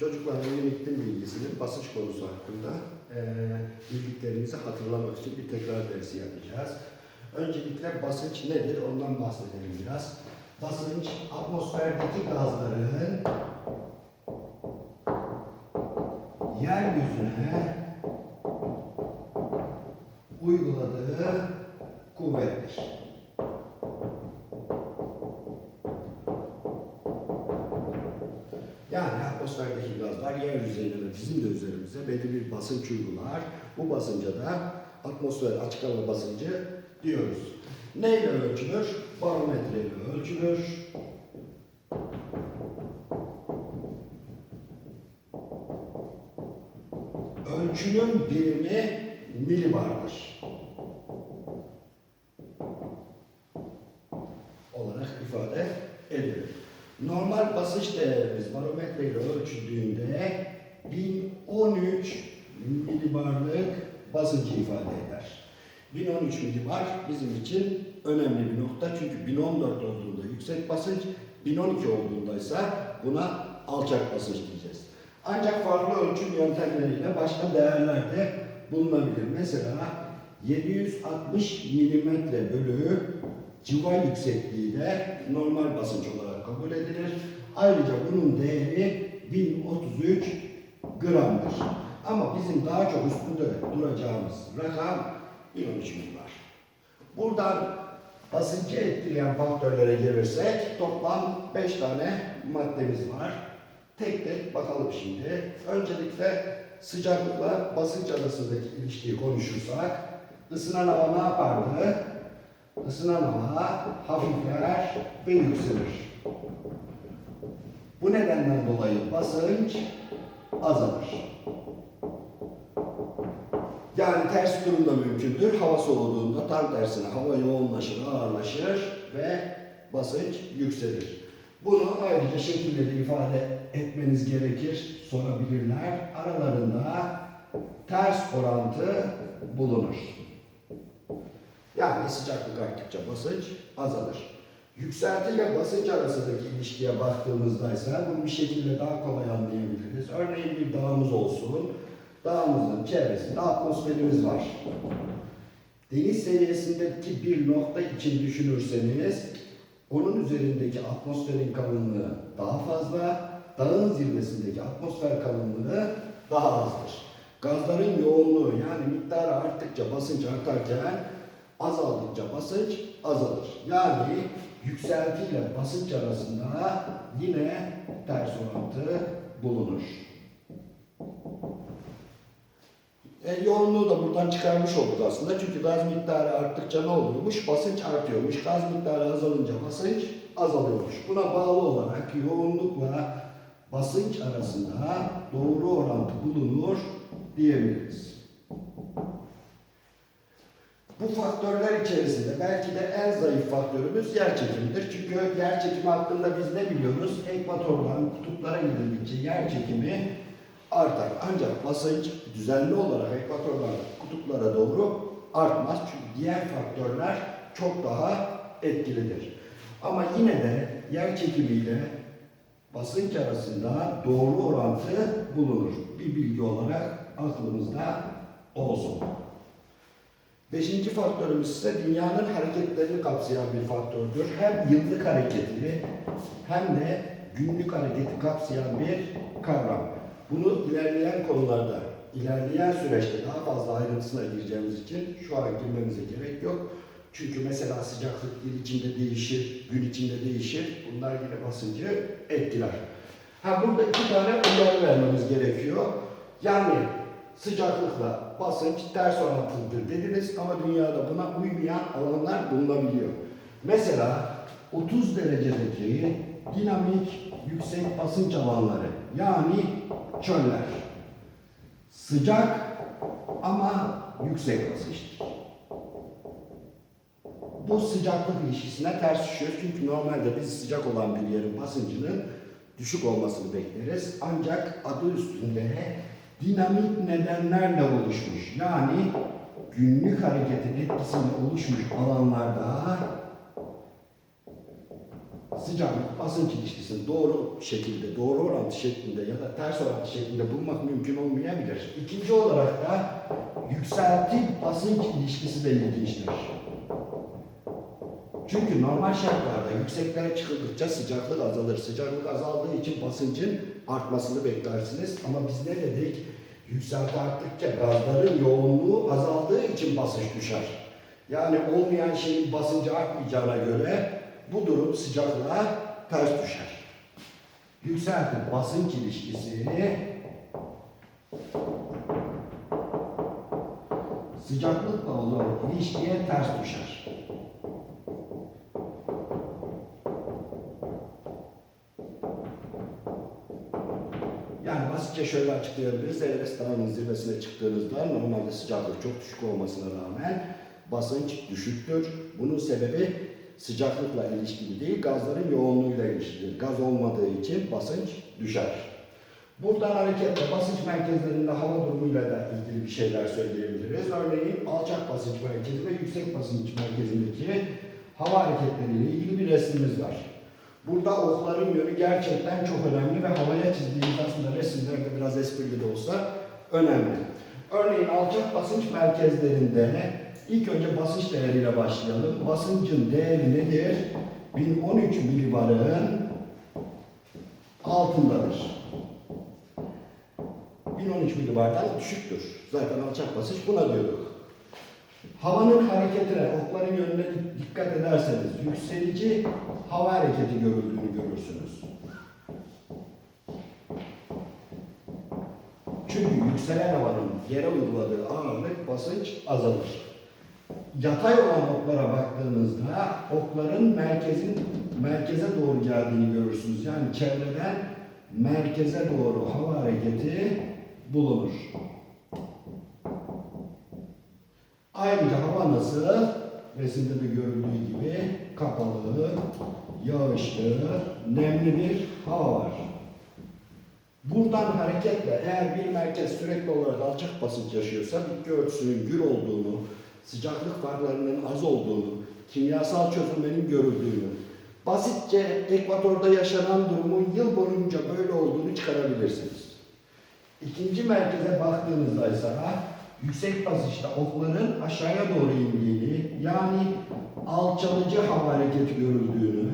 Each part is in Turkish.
Çocuklara yönetim bilgisinin basınç konusu hakkında eee bildiklerimizi hatırlamak için bir tekrar dersi yapacağız. Öncelikle basınç nedir ondan bahsedelim biraz. Basınç atmosferdeki gazların yeryüzüne uyguladığı kuvvettir. Gazlar yer yüzeyine ve bizim de üzerimize belli bir basınç uygular. Bu basınca da atmosfer açık hava basıncı diyoruz. Neyle ölçülür? Barometreyle ölçülür. Ölçünün birimi milibardır. olarak ifade edilir. Normal basınç değerimiz barometre ile ölçüldüğünde 1013 milibarlık basıncı ifade eder. 1013 milibar bizim için önemli bir nokta çünkü 1014 olduğunda yüksek basınç, 1012 olduğunda ise buna alçak basınç diyeceğiz. Ancak farklı ölçüm yöntemleriyle başka değerler de bulunabilir. Mesela 760 milimetre bölü civa yüksekliği de normal basınç olarak kabul edilir. Ayrıca bunun değeri 1033 gramdır. Ama bizim daha çok üstünde duracağımız rakam 1013 var. Buradan basıncı etkileyen faktörlere gelirsek toplam 5 tane maddemiz var. Tek tek bakalım şimdi. Öncelikle sıcaklıkla basınç arasındaki ilişkiyi konuşursak ısınan hava ne yapardı? Isınan hava hafifler ve yükselir. Bu nedenden dolayı basınç azalır. Yani ters durum da mümkündür. Hava soğuduğunda tam tersine hava yoğunlaşır, ağırlaşır ve basınç yükselir. Bunu ayrıca şekilde de ifade etmeniz gerekir, sorabilirler. Aralarında ters orantı bulunur. Yani sıcaklık arttıkça basınç azalır. Yükselti ile basınç arasındaki ilişkiye baktığımızda ise bunu bir şekilde daha kolay anlayabiliriz. Örneğin bir dağımız olsun. Dağımızın çevresinde atmosferimiz var. Deniz seviyesindeki bir nokta için düşünürseniz onun üzerindeki atmosferin kalınlığı daha fazla, dağın zirvesindeki atmosfer kalınlığı daha azdır. Gazların yoğunluğu yani miktarı arttıkça basınç artarken azaldıkça basınç azalır. Yani yükseltiyle basınç arasında yine ters orantı bulunur. E, yoğunluğu da buradan çıkarmış olduk aslında. Çünkü gaz miktarı arttıkça ne oluyormuş? Basınç artıyormuş. Gaz miktarı azalınca basınç azalıyormuş. Buna bağlı olarak yoğunlukla basınç arasında doğru orantı bulunur diyebiliriz. Bu faktörler içerisinde belki de en zayıf faktörümüz yer çekimidir. Çünkü yer çekimi hakkında biz ne biliyoruz? Ekvatordan kutuplara gidildikçe yer çekimi artar. Ancak basınç düzenli olarak ekvatordan kutuplara doğru artmaz. Çünkü diğer faktörler çok daha etkilidir. Ama yine de yer çekimiyle basınç arasında doğru orantı bulunur. Bir bilgi olarak aklımızda olsun. Beşinci faktörümüz ise dünyanın hareketlerini kapsayan bir faktördür. Hem yıllık hareketi hem de günlük hareketi kapsayan bir kavram. Bunu ilerleyen konularda, ilerleyen süreçte daha fazla ayrıntısına gireceğimiz için şu an girmemize gerek yok. Çünkü mesela sıcaklık yıl içinde değişir, gün içinde değişir. Bunlar yine basıncı etkiler. Ha burada iki tane uyarı vermemiz gerekiyor. Yani sıcaklıkla basınç ters orantılıdır dediniz ama dünyada buna uymayan alanlar bulunabiliyor. Mesela 30 derecedeki dinamik yüksek basınç alanları yani çöller. Sıcak ama yüksek basınçtır. Bu sıcaklık ilişkisine ters düşüyor çünkü normalde biz sıcak olan bir yerin basıncının düşük olmasını bekleriz. Ancak adı üstünde dinamik nedenlerle oluşmuş. Yani günlük hareketin etkisiyle oluşmuş alanlarda sıcaklık basınç ilişkisini doğru şekilde, doğru orantı şeklinde ya da ters orantı şeklinde bulmak mümkün olmayabilir. İkinci olarak da yükselti basınç ilişkisi de ilginçtir. Çünkü normal şartlarda yükseklere çıkıldıkça sıcaklık azalır. Sıcaklık azaldığı için basıncın artmasını beklersiniz. Ama biz ne dedik? Yükselti arttıkça gazların yoğunluğu azaldığı için basınç düşer. Yani olmayan şeyin basıncı artmayacağına göre bu durum sıcaklığa ters düşer. Yükselti basınç ilişkisi sıcaklıkla olan ilişkiye ters düşer. Yani basitçe şöyle açıklayabiliriz. Everest Dağı'nın zirvesine çıktığınızda normalde sıcaklık çok düşük olmasına rağmen basınç düşüktür. Bunun sebebi sıcaklıkla ilişkili değil, gazların yoğunluğuyla ilişkilidir. Gaz olmadığı için basınç düşer. Buradan hareketle basınç merkezlerinde hava durumuyla da ilgili bir şeyler söyleyebiliriz. Örneğin alçak basınç merkezi ve yüksek basınç merkezindeki hava hareketleriyle ilgili bir resmimiz var. Burada okların yönü gerçekten çok önemli ve havaya çizdiğimiz aslında resimlerde biraz esprili de olsa önemli. Örneğin alçak basınç merkezlerinde ilk önce basınç değeriyle başlayalım. Basıncın değeri nedir? 1013 milibarın altındadır. 1013 milibardan düşüktür. Zaten alçak basınç buna diyorduk. Havanın hareketine, okların yönüne dikkat ederseniz yükselici hava hareketi görüldüğünü görürsünüz. Çünkü yükselen havanın yere uyguladığı ağırlık basınç azalır. Yatay olan oklara baktığınızda okların merkezin merkeze doğru geldiğini görürsünüz. Yani çevreden merkeze doğru hava hareketi bulunur. Ayrıca hava nasıl? Resimde de görüldüğü gibi kapalı, yağışlı, nemli bir hava var. Buradan hareketle eğer bir merkez sürekli olarak alçak basınç yaşıyorsa bitki örtüsünün gür olduğunu, sıcaklık farklarının az olduğunu, kimyasal çözülmenin görüldüğünü, basitçe ekvatorda yaşanan durumun yıl boyunca böyle olduğunu çıkarabilirsiniz. İkinci merkeze baktığınızda ise yüksek basınçta okların aşağıya doğru indiğini, yani alçalıcı hava hareketi görüldüğünü,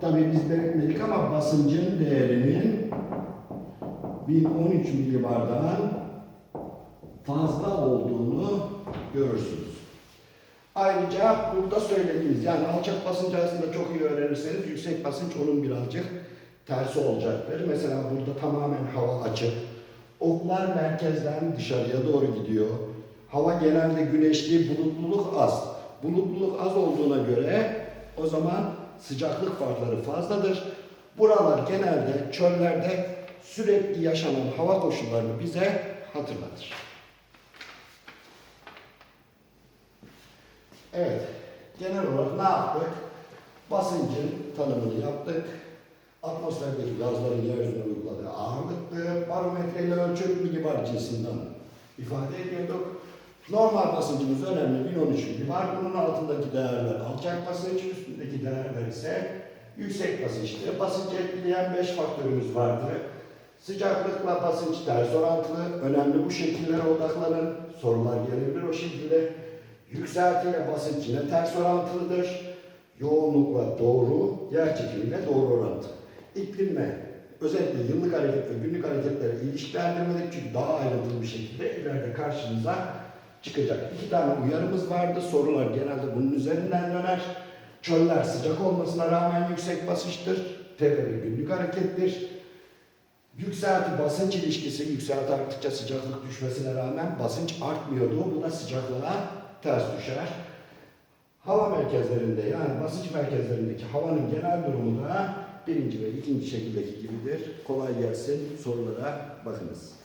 tabii biz belirtmedik ama basıncın değerinin 1013 milibardan fazla olduğunu görürsünüz. Ayrıca burada söylediğimiz yani alçak basınç aslında çok iyi öğrenirseniz yüksek basınç onun birazcık tersi olacaktır. Mesela burada tamamen hava açık. Oklar merkezden dışarıya doğru gidiyor. Hava genelde güneşli, bulutluluk az. Bulutluluk az olduğuna göre o zaman sıcaklık farkları fazladır. Buralar genelde çöllerde sürekli yaşanan hava koşullarını bize hatırlatır. Evet, genel olarak ne yaptık? Basıncın tanımını yaptık. Atmosferdeki gazların yeryüzüne ağırlıktı. Barometreyle ölçüp milibar cinsinden ifade ediyorduk. Normal basıncımız önemli 1013 milibar. Bunun altındaki değerler alçak basınç, üstündeki değerler ise yüksek basınçtı. Basıncı etkileyen 5 faktörümüz vardı. Sıcaklıkla basınç ters orantılı. Önemli bu şekillere odaklanın. Sorular gelebilir o şekilde. Yükseltiyle basınç yine ters orantılıdır. Yoğunlukla doğru, yer çekimiyle doğru orantı. İklimle özellikle yıllık hareket ve günlük hareketleri ilişkilendirmedik çünkü daha ayrıntılı bir şekilde ileride karşınıza çıkacak. İki tane uyarımız vardı. Sorular genelde bunun üzerinden döner. Çöller sıcak olmasına rağmen yüksek basınçtır. Tepeler günlük harekettir. Yükselti basınç ilişkisi yükselti arttıkça sıcaklık düşmesine rağmen basınç artmıyordu. Bu da sıcaklığa ters düşer. Hava merkezlerinde yani basınç merkezlerindeki havanın genel durumu da birinci ve ikinci şekildeki gibidir. Kolay gelsin. Sorulara bakınız.